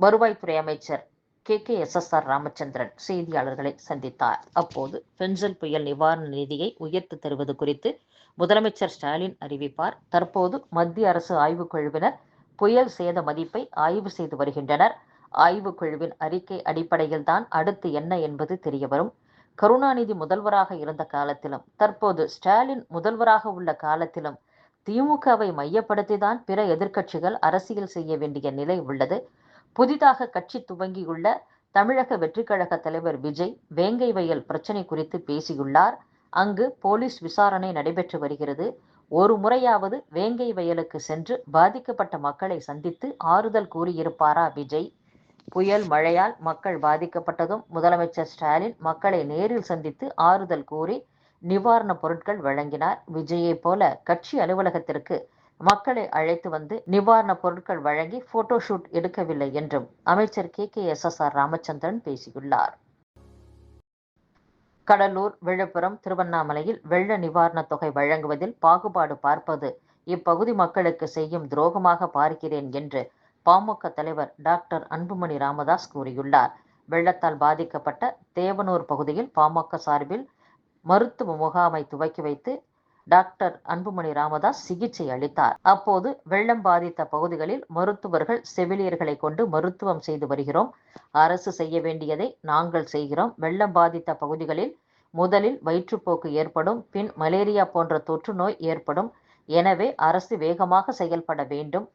வருவாய்த்துறை அமைச்சர் K. K. S. S. R. Ramachandran செய்தியாளர்களை சந்தித்தார். அப்போது பென்சல் புயல் நிவாரண நிதியை உயர்த்தி தருவது குறித்து முதலமைச்சர் ஸ்டாலின் அறிவிப்பார். தற்போது மத்திய அரசு ஆய்வுக் குழுவினர் புயல் சேத மதிப்பை ஆய்வு செய்து வருகின்றனர். ஆய்வுக் குழுவின் அறிக்கை அடிப்படையில் தான் அடுத்து என்ன என்பது தெரியவரும். கருணாநிதி முதல்வராக இருந்த காலத்திலும் தற்போது ஸ்டாலின் முதல்வராக உள்ள காலத்திலும் திமுகவை மையப்படுத்தி தான் பிற எதிர்க்கட்சிகள் அரசியல் செய்ய வேண்டிய நிலை உள்ளது. புதிதாக கட்சி துவங்கியுள்ள தமிழக வெற்றிக்கழக தலைவர் விஜய் வேங்கை வயல் பிரச்சனை குறித்து பேசியுள்ளார். அங்கு போலீஸ் விசாரணை நடைபெற்று வருகிறது. ஒரு முறையாவது வேங்கை வயலுக்கு சென்று பாதிக்கப்பட்ட மக்களை சந்தித்து ஆறுதல் கூறியிருப்பாரா விஜய்? புயல் மழையால் மக்கள் பாதிக்கப்பட்டதும் முதலமைச்சர் ஸ்டாலின் மக்களை நேரில் சந்தித்து ஆறுதல் கூறி நிவாரணப் பொருட்கள் வழங்கினார். விஜயை போல கட்சி அலுவலகத்திற்கு மக்களை அழைத்து வந்து நிவாரணப் பொருட்கள் வழங்கி போட்டோ ஷூட் எடுக்கவில்லை என்றும் அமைச்சர் K. K. S. S. R. Ramachandran பேசியுள்ளார். கடலூர் விழுப்புரம் திருவண்ணாமலையில் வெள்ள நிவாரணத் தொகை வழங்குவதில் பாகுபாடு பார்ப்பது இப்பகுதி மக்களுக்கு செய்யும் துரோகமாக பார்க்கிறேன் என்று பாமக தலைவர் டாக்டர் அன்புமணி ராமதாஸ் கூறியுள்ளார். வெள்ளத்தால் பாதிக்கப்பட்ட தேவனூர் பகுதியில் பாமக சார்பில் மருத்துவ முகாமை துவக்கி வைத்து டாக்டர் அன்புமணி ராமதாஸ் சிகிச்சை அளித்தார். அப்போது வெள்ளம் பாதித்த பகுதிகளில் மருத்துவர்கள் செவிலியர்களை கொண்டு மருத்துவம் செய்து வருகிறோம். அரசு செய்ய வேண்டியதை நாங்கள் செய்கிறோம். வெள்ளம் பாதித்த பகுதிகளில் முதலில் வயிற்றுப்போக்கு ஏற்படும் பின் மலேரியா போன்ற தொற்று நோய் ஏற்படும். எனவே அரசு வேகமாக செயல்பட வேண்டும்.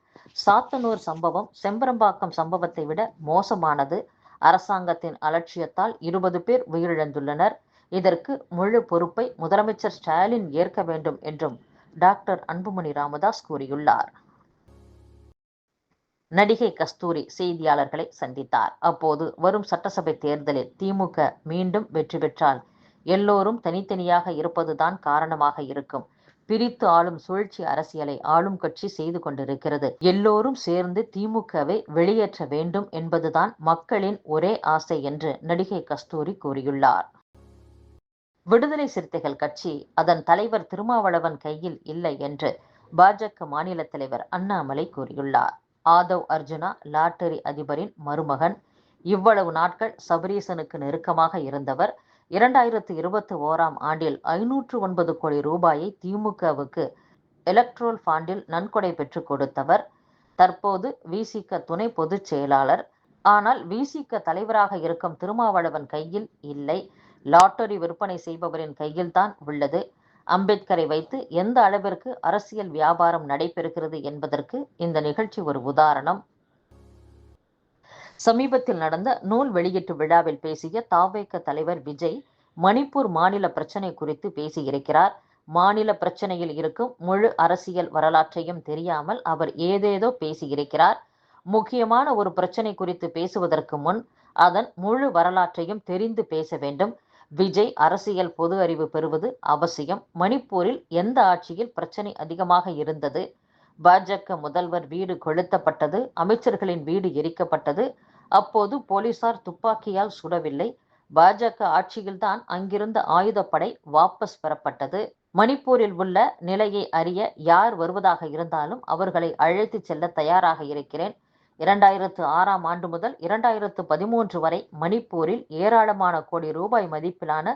சாத்தனூர் சம்பவம் செம்பரம்பாக்கம் சம்பவத்தை விட மோசமானது. அரசாங்கத்தின் அலட்சியத்தால் இருபது பேர் உயிரிழந்துள்ளனர். இதற்கு முழு பொறுப்பை முதலமைச்சர் ஸ்டாலின் ஏற்க வேண்டும் என்றும் டாக்டர் அன்புமணி ராமதாஸ் கூறியுள்ளார். நடிகை கஸ்தூரி செய்தியாளர்களை சந்தித்தார். அப்போது வரும் சட்டசபை தேர்தலில் திமுக மீண்டும் வெற்றி பெற்றால் எல்லோரும் தனித்தனியாக இருப்பதுதான் காரணமாக இருக்கும். பிரித்து ஆளும் சூழ்ச்சி அரசியலை ஆளும் கட்சி செய்து கொண்டிருக்கிறது. எல்லோரும் சேர்ந்து திமுகவை வெளியேற்ற வேண்டும் என்பதுதான் மக்களின் ஒரே ஆசை என்று நடிகை கஸ்தூரி கூறியுள்ளார். விடுதலை சிறுத்தைகள் கட்சி அதன் தலைவர் திருமாவளவன் கையில் இல்லை என்று பாஜக மாநில தலைவர் அண்ணாமலை கூறியுள்ளார். ஆதவ் அர்ஜுனா லாட்டரி அதிபரின் மருமகன். இவ்வளவு நாட்கள் சபரீசனுக்கு நெருக்கமாக இருந்தவர். இரண்டாயிரத்து இருபத்தி ஓராம் ஆண்டில் ஐநூற்று ஒன்பது கோடி ரூபாயை திமுகவுக்கு எலக்ட்ரோல் ஃபாண்டில் நன்கொடை பெற்றுக் கொடுத்தவர். தற்போது விசிக துணை பொதுச் செயலாளர். ஆனால் விசிக தலைவராக இருக்கும் திருமாவளவன் கையில் இல்லை. லாட்டரி விற்பனை செய்பவரின் கையில்தான் உள்ளது. அம்பேத்கரை வைத்து எந்த அளவிற்கு அரசியல் வியாபாரம் நடைபெறுகிறது என்பதற்கு இந்த நிகழ்ச்சி ஒரு உதாரணம். சமீபத்தில் நடந்த நூல் வெளியீட்டு விழாவில் பேசிய தாவேக்க தலைவர் விஜய் மணிப்பூர் மாநில பிரச்சனை குறித்து பேசியிருக்கிறார். மாநில பிரச்சனையில் இருக்கும் முழு அரசியல் வரலாற்றையும் தெரியாமல் அவர் ஏதேதோ பேசியிருக்கிறார். முக்கியமான ஒரு பிரச்சனை குறித்து பேசுவதற்கு முன் அதன் முழு வரலாற்றையும் தெரிந்து பேச வேண்டும். விஜய் அரசியல் பொது அறிவு பெறுவது அவசியம். மணிப்பூரில் எந்த ஆட்சியில் பிரச்சனை அதிகமாக இருந்தது? பாஜக முதல்வர் வீடு கொளுத்தப்பட்டது அமைச்சர்களின் வீடு எரிக்கப்பட்டது அப்போது போலீசார் துப்பாக்கியால் சுடவில்லை. பாஜக ஆட்சியில்தான் அங்கிருந்த ஆயுதப்படை வாபஸ் பெறப்பட்டது. மணிப்பூரில் உள்ள நிலையை அறிய யார் வருவதாக இருந்தாலும் அவர்களை அழைத்து செல்ல தயாராக இருக்கிறேன். இரண்டாயிரத்து ஆறாம் ஆண்டு முதல் இரண்டாயிரத்து பதிமூன்று வரை மணிப்பூரில் ஏராளமான கோடி ரூபாய் மதிப்பிலான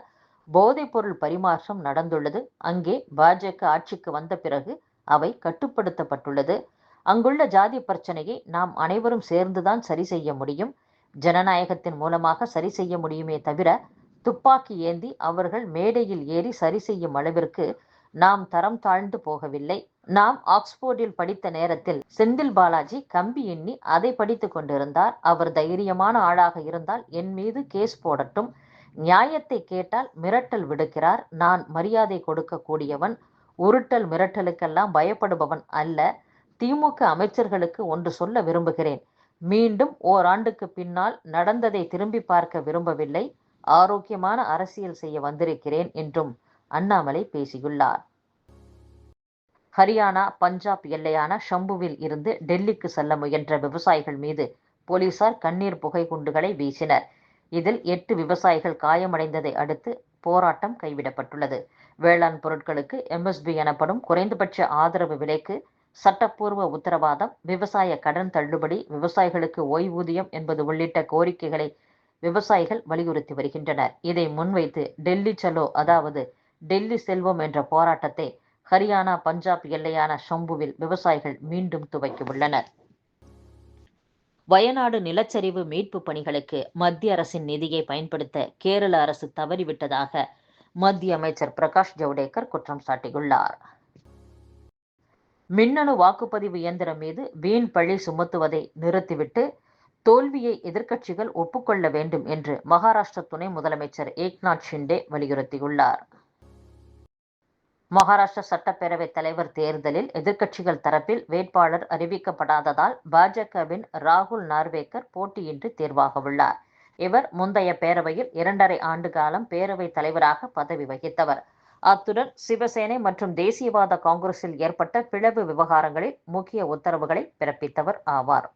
போதைப்பொருள் பரிமாற்றம் நடந்துள்ளது. அங்கே பாஜக ஆட்சிக்கு வந்த பிறகு அவை கட்டுப்படுத்தப்பட்டுள்ளது. அங்குள்ள ஜாதி பிரச்சனையை நாம் அனைவரும் சேர்ந்துதான் சரி செய்ய முடியும். ஜனநாயகத்தின் மூலமாக சரி செய்ய முடியுமே தவிர துப்பாக்கி ஏந்தி அவர்கள் மேடையில் ஏறி சரி செய்யும் அளவிற்கு நாம் தரம் தாழ்ந்து போகவில்லை. நாம் ஆக்ஸ்போர்டில் படித்த நேரத்தில் செந்தில் பாலாஜி கம்பி எண்ணி அதை படித்துக் கொண்டிருந்தார். அவர் தைரியமான ஆளாக இருந்தால் என் மீது கேஸ் போடட்டும். நியாயத்தை கேட்டால் மிரட்டல் விடுக்கிறார். நான் மரியாதை கொடுக்க கூடியவன் உருட்டல் மிரட்டலுக்கெல்லாம் பயப்படுபவன் அல்ல. திமுக அமைச்சர்களுக்கு ஒன்று சொல்ல விரும்புகிறேன். மீண்டும் ஓராண்டுக்கு பின்னால் நடந்ததை திரும்பி பார்க்க விரும்பவில்லை. ஆரோக்கியமான அரசியல் செய்ய வந்திருக்கிறேன் என்றும் அண்ணாமலை பேசியுள்ளார். ஹரியானா பஞ்சாப் எல்லையான ஷம்புவில் இருந்து டெல்லிக்கு செல்ல முயன்ற விவசாயிகள் மீது போலீசார் கண்ணீர் புகை குண்டுகளை வீசினர். இதில் எட்டு விவசாயிகள் காயமடைந்ததை அடுத்து போராட்டம் கைவிடப்பட்டுள்ளது. வேளாண் பொருட்களுக்கு எம்எஸ்பி எனப்படும் குறைந்தபட்ச ஆதரவு விலைக்கு சட்டப்பூர்வ உத்தரவாதம் விவசாய கடன் தள்ளுபடி விவசாயிகளுக்கு ஓய்வூதியம் என்பது உள்ளிட்ட கோரிக்கைகளை விவசாயிகள் வலியுறுத்தி வருகின்றனர். இதை முன்வைத்து டெல்லி சலோ அதாவது டெல்லி செல்வம் என்ற போராட்டத்தை ஹரியானா பஞ்சாப் எல்லையான ஷம்புவில் விவசாயிகள் மீண்டும் துவக்கியுள்ளனர் வயநாடு நிலச்சரிவு மீட்பு பணிகளுக்கு மத்திய அரசின் நிதியை பயன்படுத்த கேரள அரசு தவறிவிட்டதாக மத்திய அமைச்சர் பிரகாஷ் ஜவடேகர் குற்றம் சாட்டியுள்ளார். மின்னணு வாக்குப்பதிவு இயந்திரம் மீது வீண் பழி சுமத்துவதை நிறுத்திவிட்டு தோல்வியை எதிர்க்கட்சிகள் ஒப்புக்கொள்ள வேண்டும் என்று மகாராஷ்டிர துணை முதலமைச்சர் ஏக்நாத் ஷிண்டே வலியுறுத்தியுள்ளார். மகாராஷ்டிர சட்டப்பேரவைத் தலைவர் தேர்தலில் எதிர்க்கட்சிகள் தரப்பில் வேட்பாளர் அறிவிக்கப்படாததால் பாஜகவின் ராகுல் நார்வேக்கர் போட்டியின்றி தேர்வாகவுள்ளார். இவர் முந்தைய பேரவையில் இரண்டரை ஆண்டு காலம் பேரவைத் தலைவராக பதவி வகித்தவர். அத்துடன் சிவசேனை மற்றும் தேசியவாத காங்கிரஸில் ஏற்பட்ட பிளவு விவகாரங்களில் முக்கிய உத்தரவுகளை பிறப்பித்தவர் ஆவார்.